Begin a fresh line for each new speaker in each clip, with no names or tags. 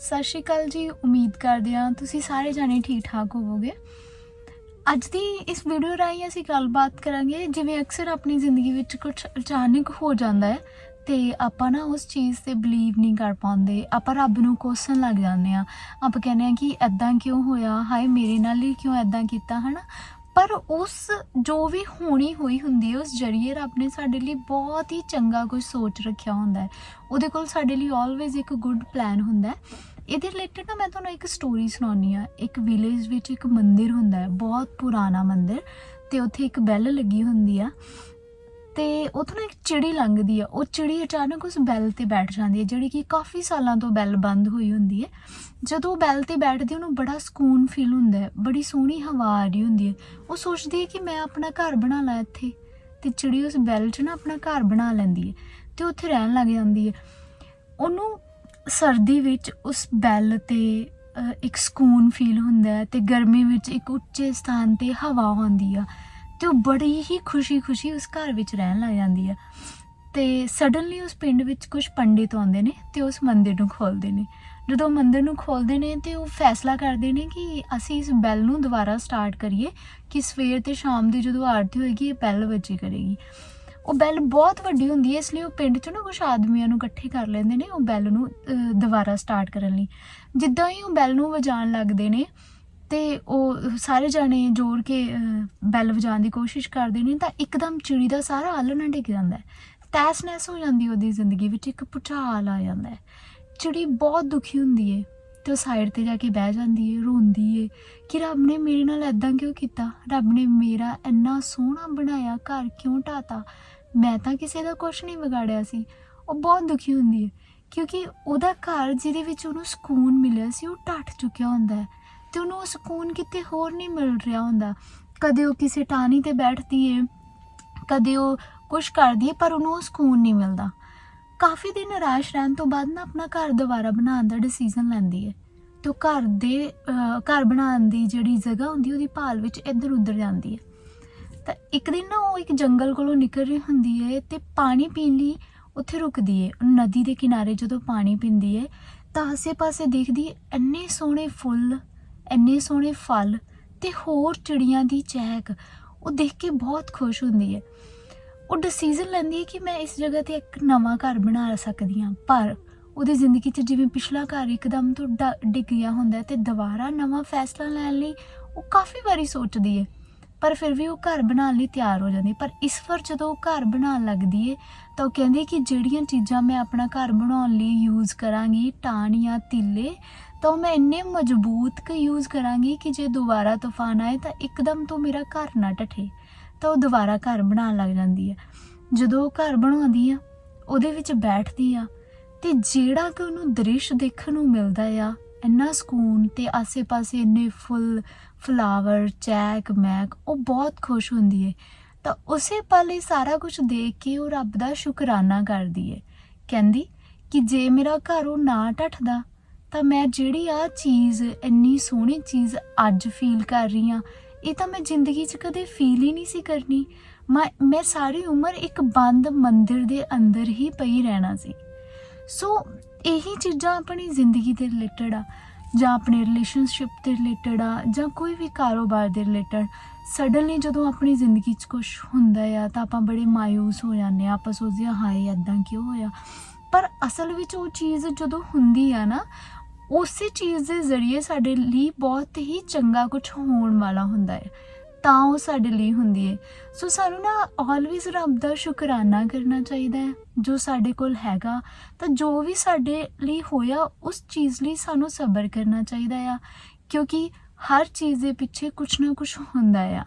ਸਤਿ ਸ਼੍ਰੀ ਅਕਾਲ ਜੀ, ਉਮੀਦ ਕਰਦੇ ਹਾਂ ਤੁਸੀਂ ਸਾਰੇ ਜਾਣੇ ਠੀਕ ਠਾਕ ਹੋਵੋਗੇ। ਅੱਜ ਦੀ ਇਸ ਵੀਡੀਓ ਰਾਹੀਂ ਅਸੀਂ ਗੱਲਬਾਤ ਕਰਾਂਗੇ ਜਿਵੇਂ ਅਕਸਰ ਆਪਣੀ ਜ਼ਿੰਦਗੀ ਵਿੱਚ ਕੁਝ ਅਚਾਨਕ ਹੋ ਜਾਂਦਾ ਹੈ ਤੇ ਆਪਾਂ ਨਾ ਉਸ ਚੀਜ਼ ਤੇ ਬਲੀਵ ਨਹੀਂ ਕਰ ਪਾਉਂਦੇ, ਆਪਾਂ ਰੱਬ ਨੂੰ ਕੋਸਣ ਲੱਗ ਜਾਂਦੇ ਆ ਆਪਾਂ ਕਹਿੰਦੇ ਆ ਕਿ ਐਦਾਂ ਕਿਉਂ ਹੋਇਆ? ਹਾਏ, ਮੇਰੇ ਨਾਲ ਹੀ ਕਿਉਂ ਐਦਾਂ ਕੀਤਾ, ਹਨਾ? ਪਰ ਉਸ ਜੋ ਵੀ ਹੋਣੀ ਹੋਈ ਹੁੰਦੀ ਹੈ, ਉਸ ਜਰੀਏ ਰੱਬ ਨੇ ਸਾਡੇ ਲਈ ਬਹੁਤ ਹੀ ਚੰਗਾ ਕੁਝ ਸੋਚ ਰੱਖਿਆ ਹੁੰਦਾ ਹੈ। ਉਹਦੇ ਕੋਲ ਸਾਡੇ ਲਈ ਆਲਵੇਜ਼ ਇੱਕ ਗੁੱਡ ਪਲਾਨ ਹੁੰਦਾ ਹੈ। ਇਹਦੇ ਰਿਲੇਟਡ ਨਾ ਮੈਂ ਤੁਹਾਨੂੰ ਇੱਕ ਸਟੋਰੀ ਸੁਣਾਉਣੀ ਆ ਇੱਕ ਵਿਲੇਜ ਵਿੱਚ ਇੱਕ ਮੰਦਿਰ ਹੁੰਦਾ ਹੈ, ਬਹੁਤ ਪੁਰਾਣਾ ਮੰਦਿਰ ਤੇ ਉੱਥੇ ਇੱਕ ਬੈਲ ਲੱਗੀ ਹੁੰਦੀ ਆ। ਤੇ ਉੱਥੋਂ ਨਾ ਇੱਕ ਚਿੜੀ ਲੰਘਦੀ ਆ। ਉਹ ਚਿੜੀ ਅਚਾਨਕ ਉਸ ਬੈਲ ਤੇ ਬੈਠ ਜਾਂਦੀ ਹੈ ਜਿਹੜੀ ਕਿ ਕਾਫੀ ਸਾਲਾਂ ਤੋਂ ਬੈਲ ਬੰਦ ਹੋਈ ਹੁੰਦੀ ਹੈ ਜਦੋਂ ਉਹ ਬੈਲ ਤੇ ਬੈਠਦੀ ਉਹਨੂੰ ਬੜਾ ਸਕੂਨ ਫੀਲ ਹੁੰਦਾ ਹੈ ਬੜੀ ਸੋਹਣੀ ਹਵਾ ਆ ਰਹੀ ਹੁੰਦੀ ਹੈ ਉਹ ਸੋਚਦੀ ਹੈ ਕਿ ਮੈਂ ਆਪਣਾ ਘਰ ਬਣਾ ਲਾਂ ਇੱਥੇ ਤੇ ਚਿੜੀ ਉਸ ਬੈਲ 'ਚ ਨਾ ਆਪਣਾ ਘਰ ਬਣਾ ਲੈਂਦੀ ਹੈ ਤੇ ਉੱਥੇ ਰਹਿਣ ਲੱਗ ਜਾਂਦੀ ਹੈ ਉਹਨੂੰ ਸਰਦੀ ਵਿੱਚ ਉਸ ਬੈਲ ਤੇ ਇੱਕ ਸਕੂਨ ਫੀਲ ਹੁੰਦਾ ਹੈ ਤੇ ਗਰਮੀ ਵਿੱਚ ਇੱਕ ਉੱਚੇ ਸਥਾਨ ਤੇ ਹਵਾ ਆਉਂਦੀ ਆ। ਤੇ ਉਹ ਬੜੀ ਹੀ ਖੁਸ਼ੀ-ਖੁਸ਼ੀ ਉਸ ਘਰ ਵਿੱਚ ਰਹਿਣ ਲੱਗ ਜਾਂਦੀ ਆ। ਤੇ ਸਡਨਲੀ ਉਸ ਪਿੰਡ ਵਿੱਚ ਕੁਝ ਪੰਡਿਤ ਆਉਂਦੇ ਨੇ ਤੇ ਉਸ ਮੰਦਿਰ ਨੂੰ ਖੋਲਦੇ ਨੇ। ਜਦੋਂ ਮੰਦਿਰ ਨੂੰ ਖੋਲਦੇ ਨੇ ਤੇ ਉਹ ਫੈਸਲਾ ਕਰਦੇ ਨੇ ਕਿ ਅਸੀਂ ਇਸ ਬੈਲ ਨੂੰ ਦੁਬਾਰਾ ਸਟਾਰਟ ਕਰੀਏ ਕਿ ਸਵੇਰ ਤੇ ਸ਼ਾਮ ਦੀ ਜਦੋਂ ਆਰਤੀ ਹੋਏਗੀ, ਇਹ ਬੈਲ ਵੱਜੀ ਕਰੇਗੀ। ਉਹ ਬੈਲ ਬਹੁਤ ਵੱਡੀ ਹੁੰਦੀ ਹੈ, ਇਸ ਲਈ ਉਹ ਪਿੰਡ ਚੋਂ ਨਾ ਕੁਝ ਆਦਮੀਆਂ ਨੂੰ ਇਕੱਠੇ ਕਰ ਲੈਂਦੇ ਨੇ ਉਹ ਬੈਲ ਨੂੰ ਦੁਬਾਰਾ ਸਟਾਰਟ ਕਰਨ ਲਈ। ਜਿੱਦਾਂ ਹੀ ਉਹ ਬੈਲ ਨੂੰ ਵਜਾਉਣ ਲੱਗਦੇ ਨੇ ਤੇ ਉਹ ਸਾਰੇ ਜਾਣੇ ਜੋੜ ਕੇ ਬੈਲ ਵਜਾਉਣ ਦੀ ਕੋਸ਼ਿਸ਼ ਕਰਦੇ ਨੇ ਤਾਂ ਇੱਕਦਮ ਚਿੜੀ ਦਾ ਸਾਰਾ ਆਲਣਾ ਡਿੱਗ ਜਾਂਦਾ ਹੈ। ਤੈਸ-ਨੈਸ ਹੋ ਜਾਂਦੀ ਉਹਦੀ ਜ਼ਿੰਦਗੀ ਵਿੱਚ, ਇੱਕ ਭੁਚਾਲ ਆ ਜਾਂਦਾ ਚਿੜੀ ਬਹੁਤ ਦੁਖੀ ਹੁੰਦੀ ਹੈ ਤੇ ਉਹ ਸਾਈਡ ਤੇ ਜਾ ਕੇ ਬਹਿ ਜਾਂਦੀ ਹੈ, ਰੋਂਦੀ ਹੈ ਕਿ ਰੱਬ ਨੇ ਮੇਰੇ ਨਾਲ ਐਦਾਂ ਕਿਉਂ ਕੀਤਾ? ਰੱਬ ਨੇ ਮੇਰਾ ਇੰਨਾ ਸੋਹਣਾ ਬਣਾਇਆ, ਘਰ ਕਿਉਂ ਢਾਤਾ? ਮੈਂ ਤਾਂ ਕਿਸੇ ਦਾ ਕੁਝ ਨਹੀਂ ਵਿਗਾੜਿਆ ਸੀ। ਉਹ ਬਹੁਤ ਦੁਖੀ ਹੁੰਦੀ ਹੈ ਕਿਉਂਕਿ ਉਹਦਾ ਘਰ ਜਿਹਦੇ ਵਿੱਚ ਉਹਨੂੰ ਸਕੂਨ ਮਿਲਿਆ ਸੀ, ਉਹ ਢੱਟ ਚੁੱਕਿਆ ਹੁੰਦਾ ਹੈ। ਤੇ ਉਹਨੂੰ ਉਹ ਸਕੂਨ ਕਿਤੇ ਹੋਰ ਨਹੀਂ ਮਿਲ ਰਿਹਾ ਹੁੰਦਾ। ਕਦੇ ਉਹ ਕਿਸੇ ਟਾਹਣੀ ਤੇ ਬੈਠਦੀ ਹੈ ਕਦੇ ਉਹ ਕੁਝ ਕਰਦੀ ਹੈ ਪਰ ਉਹਨੂੰ ਉਹ ਸਕੂਨ ਨਹੀਂ ਮਿਲਦਾ। ਕਾਫੀ ਦਿਨ ਨਿਰਾਸ਼ ਰਹਿਣ ਤੋਂ ਬਾਅਦ ਨਾ ਆਪਣਾ ਘਰ ਦੁਬਾਰਾ ਬਣਾਉਣ ਦਾ ਡਿਸੀਜਨ ਲੈਂਦੀ ਹੈ ਤੇ ਉਹ ਘਰ ਦੇ ਘਰ ਬਣਾਉਣ ਦੀ ਜਿਹੜੀ ਜਗ੍ਹਾ ਹੁੰਦੀ ਉਹਦੀ ਭਾਲ ਵਿੱਚ ਇੱਧਰ ਉੱਧਰ ਜਾਂਦੀ ਹੈ ਤਾਂ ਇੱਕ ਦਿਨ ਨਾ ਉਹ ਇੱਕ ਜੰਗਲ ਕੋਲੋਂ ਨਿਕਲ ਰਹੀ ਹੁੰਦੀ ਹੈ ਤੇ ਪਾਣੀ ਪੀਣ ਲਈ ਉੱਥੇ ਰੁਕਦੀ ਹੈ ਨਦੀ ਦੇ ਕਿਨਾਰੇ ਜਦੋਂ ਪਾਣੀ ਪੀਂਦੀ ਹੈ ਤਾਂ ਆਸੇ-ਪਾਸੇ ਦੇਖਦੀ ਹੈ ਇੰਨੇ ਸੋਹਣੇ ਫੁੱਲ ਇੰਨੇ ਸੋਹਣੇ ਫਲ ਤੇ ਹੋਰ ਚਿੜੀਆਂ ਦੀ ਚਹਿਕ, ਉਹ ਦੇਖ ਕੇ ਬਹੁਤ ਖੁਸ਼ ਹੁੰਦੀ ਹੈ ਉਹ ਡਿਸੀਜਨ ਲੈਂਦੀ ਹੈ ਕਿ ਮੈਂ ਇਸ ਜਗ੍ਹਾ ਤੇ ਇੱਕ ਨਵਾਂ ਘਰ ਬਣਾ ਸਕਦੀ ਹਾਂ, ਪਰ ਉਹਦੀ ਜ਼ਿੰਦਗੀ 'ਚ ਜਿਵੇਂ ਪਿਛਲਾ ਘਰ ਇੱਕਦਮ ਤੋਂ ਡਿੱਗ ਗਿਆ ਹੁੰਦਾ ਹੈ ਤੇ ਦੁਬਾਰਾ ਨਵਾਂ ਫੈਸਲਾ ਲੈਣ ਲਈ ਉਹ ਕਾਫੀ ਵਾਰੀ ਸੋਚਦੀ ਹੈ, ਪਰ ਫਿਰ ਵੀ ਉਹ ਘਰ ਬਣਾਉਣ ਲਈ ਤਿਆਰ ਹੋ ਜਾਂਦੀ ਹੈ। ਪਰ ਇਸ ਵਾਰ ਜਦੋਂ ਉਹ ਘਰ ਬਣਾਉਣ ਲੱਗਦੀ ਹੈ, ਤਾਂ ਉਹ ਕਹਿੰਦੀ ਕਿ ਜਿਹੜੀਆਂ ਚੀਜ਼ਾਂ ਮੈਂ ਆਪਣਾ ਘਰ ਬਣਾਉਣ ਲਈ ਯੂਜ਼ ਕਰਾਂਗੀ, ਟਾਹਣੀਆਂ, ਤਿੱਲੇ ਤਾਂ ਉਹ ਮੈਂ ਇੰਨੇ ਮਜ਼ਬੂਤ ਕਿ ਯੂਜ਼ ਕਰਾਂਗੀ ਕਿ ਜੇ ਦੁਬਾਰਾ ਤੂਫਾਨ ਆਏ ਤਾਂ ਇੱਕਦਮ ਤੋਂ ਮੇਰਾ ਘਰ ਨਾ ਟੱਠੇ, ਤਾਂ ਉਹ ਦੁਬਾਰਾ ਘਰ ਬਣਾਉਣ ਲੱਗ ਜਾਂਦੀ ਹੈ। ਜਦੋਂ ਉਹ ਘਰ ਬਣਾਉਂਦੀ ਆ, ਉਹਦੇ ਵਿੱਚ ਬੈਠਦੀ ਆ, ਤੇ ਜਿਹੜਾ ਕਿ ਉਹਨੂੰ ਦ੍ਰਿਸ਼ ਦੇਖਣ ਨੂੰ ਮਿਲਦਾ ਆ, ਇੰਨਾ ਸਕੂਨ ਤੇ ਆਸੇ-ਪਾਸੇ ਇੰਨੇ ਫੁੱਲ ਫਲਾਵਰ ਚੈਕ ਮੈਕ ਉਹ ਬਹੁਤ ਖੁਸ਼ ਹੁੰਦੀ ਹੈ ਤਾਂ ਉਸੇ ਪਲ ਇਹ ਸਾਰਾ ਕੁਝ ਦੇਖ ਕੇ ਉਹ ਰੱਬ ਦਾ ਸ਼ੁਕਰਾਨਾ ਕਰਦੀ ਹੈ ਕਹਿੰਦੀ ਕਿ ਜੇ ਮੇਰਾ ਘਰ ਉਹ ਨਾ ਟੱਟਦਾ ਤਾਂ ਮੈਂ ਜਿਹੜੀ ਆ ਚੀਜ਼, ਇੰਨੀ ਸੋਹਣੀ ਚੀਜ਼ ਅੱਜ ਫੀਲ ਕਰ ਰਹੀ ਆ ਇਹ ਤਾਂ ਮੈਂ ਜ਼ਿੰਦਗੀ 'ਚ ਕਦੇ ਫੀਲ ਹੀ ਨਹੀਂ ਸੀ ਕਰਨੀ। ਮੈਂ ਮੈਂ ਸਾਰੀ ਉਮਰ ਇੱਕ ਬੰਦ ਮੰਦਿਰ ਦੇ ਅੰਦਰ ਹੀ ਪਈ ਰਹਿਣਾ ਸੀ। ਸੋ ਇਹੀ ਚੀਜ਼ਾਂ ਆਪਣੀ ਜ਼ਿੰਦਗੀ ਦੇ ਰਿਲੇਟਡ ਆ, ਜਾਂ ਆਪਣੇ ਰਿਲੇਸ਼ਨਸ਼ਿਪ ਦੇ ਰਿਲੇਟਡ ਆ, ਜਾਂ ਕੋਈ ਵੀ ਕਾਰੋਬਾਰ ਦੇ ਰਿਲੇਟਡ ਸਡਨਲੀ ਜਦੋਂ ਆਪਣੀ ਜ਼ਿੰਦਗੀ 'ਚ ਕੁਝ ਹੁੰਦਾ ਆ, ਤਾਂ ਆਪਾਂ ਬੜੇ ਮਾਇੂਸ ਹੋ ਜਾਂਦੇ ਆ, ਆਪਾਂ ਸੋਚਦੇ ਆ, ਹਾਏ ਐਦਾਂ ਕਿਉਂ ਹੋਇਆ? ਪਰ ਅਸਲ ਵਿੱਚ ਉਹ ਚੀਜ਼ ਜਦੋਂ ਹੁੰਦੀ ਆ ਨਾ ਉਸੇ ਚੀਜ਼ ਦੇ ਜ਼ਰੀਏ ਸਾਡੇ ਲਈ ਬਹੁਤ ਹੀ ਚੰਗਾ ਕੁਝ ਹੋਣ ਵਾਲਾ ਹੁੰਦਾ ਹੈ। ਤਾਂ ਉਹ ਸਾਡੇ ਲਈ ਹੁੰਦੀ ਹੈ। ਸੋ ਸਾਨੂੰ ਨਾ ਆਲਵੇਜ਼ ਰੱਬ ਦਾ ਸ਼ੁਕਰਾਨਾ ਕਰਨਾ ਚਾਹੀਦਾ ਹੈ। ਜੋ ਸਾਡੇ ਕੋਲ ਹੈਗਾ, ਤਾਂ ਜੋ ਵੀ ਸਾਡੇ ਲਈ ਹੋਇਆ, ਉਸ ਚੀਜ਼ ਲਈ ਸਾਨੂੰ ਸਬਰ ਕਰਨਾ ਚਾਹੀਦਾ ਆ। ਕਿਉਂਕਿ ਹਰ ਚੀਜ਼ ਦੇ ਪਿੱਛੇ ਕੁਝ ਨਾ ਕੁਝ ਹੁੰਦਾ ਆ।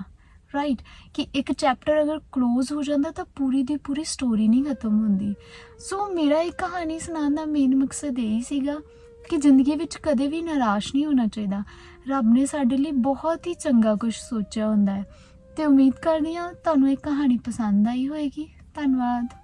ਰਾਈਟ ਕਿ ਇੱਕ ਚੈਪਟਰ ਅਗਰ ক্লোਜ਼ ਹੋ ਜਾਂਦਾ, ਤਾਂ ਪੂਰੀ ਦੀ ਪੂਰੀ ਸਟੋਰੀ ਨਹੀਂ ਖਤਮ ਹੁੰਦੀ। ਸੋ ਮੇਰਾ ਇਹ ਕਹਾਣੀ ਸੁਣਾਉਣ ਦਾ ਮੇਨ ਮਕਸਦ ਇਹ ਹੀ ਸੀਗਾ ਕਿ ਜ਼ਿੰਦਗੀ ਵਿੱਚ ਕਦੇ ਵੀ ਨਿਰਾਸ਼ ਨਹੀਂ ਹੋਣਾ ਚਾਹੀਦਾ। ਰੱਬ ਨੇ ਸਾਡੇ ਲਈ ਬਹੁਤ ਹੀ ਚੰਗਾ ਕੁਝ ਸੋਚਿਆ ਹੁੰਦਾ ਹੈ। ਤੇ ਉਮੀਦ ਕਰਦੀ ਹਾਂ ਤੁਹਾਨੂੰ ਇਹ ਕਹਾਣੀ ਪਸੰਦ ਆਈ ਹੋਵੇਗੀ ਧੰਨਵਾਦ।